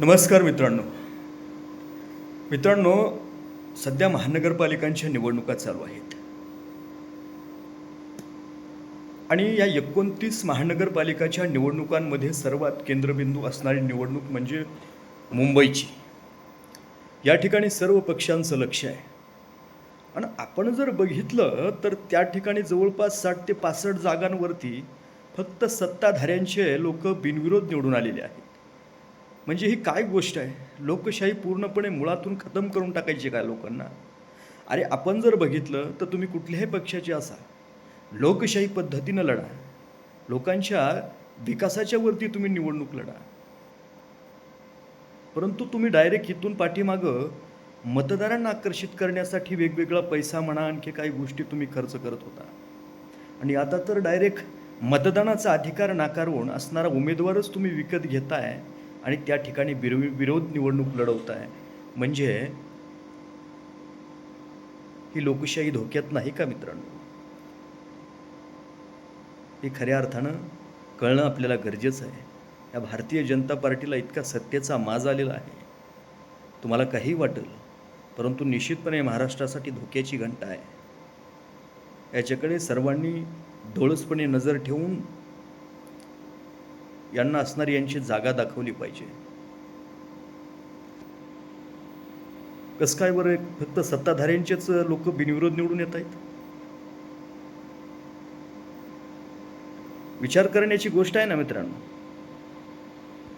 नमस्कार मित्रांनो. मित्रांनो सध्या महानगरपालिकांच्या निवडणुका चालू आहेत. आणि या एकोणतीस महानगरपालिकाच्या निवडणुकांमध्ये सर्वात केंद्रबिंदू असणारी निवडणूक म्हणजे मुंबईची. या ठिकाणी सर्व पक्षांचं लक्ष आहे. आणि आपण जर बघितलं तर त्या ठिकाणी जवळपास साठ ते पासष्ट जागांवरती फक्त सत्ताधाऱ्यांचे लोक बिनविरोध निवडून आलेले आहेत. म्हणजे ही काय गोष्ट आहे? लोकशाही पूर्णपणे मुळातून खतम करून टाकायची काय लोकांना? अरे आपण जर बघितलं तर तुम्ही कुठल्याही पक्षाचे असा लोकशाही पद्धतीनं लढा. लोकांच्या विकासाच्या वरती तुम्ही निवडणूक लढा. परंतु तुम्ही डायरेक्ट इथून पाठीमागं मतदारांना आकर्षित करण्यासाठी वेगवेगळा पैसा म्हणा आणखी काही गोष्टी तुम्ही खर्च करत होता. आणि आता तर डायरेक्ट मतदानाचा अधिकार नाकारून असणारा उमेदवारच तुम्ही विकत घेताय. आणि त्या ठिकाणी विरो विरोध निवडणूक लढवताय म्हणजे ही लोकशाही धोक्यात नाही का मित्रांनो? हे खऱ्या अर्थानं कळणं आपल्याला गरजेचं आहे. या भारतीय जनता पार्टीला इतका सत्तेचा माज आलेला आहे. तुम्हाला काही वाटेल परंतु निश्चितपणे महाराष्ट्रासाठी धोक्याची घंटा आहे. याच्याकडे सर्वांनी डोळसपणे नजर ठेवून यांना असणारी यांची जागा दाखवली पाहिजे. कसं काय बरं फक्त सत्ताधाऱ्यांचेच लोक बिनविरोध निवडून येत आहेत? विचार करण्याची गोष्ट आहे ना मित्रांनो?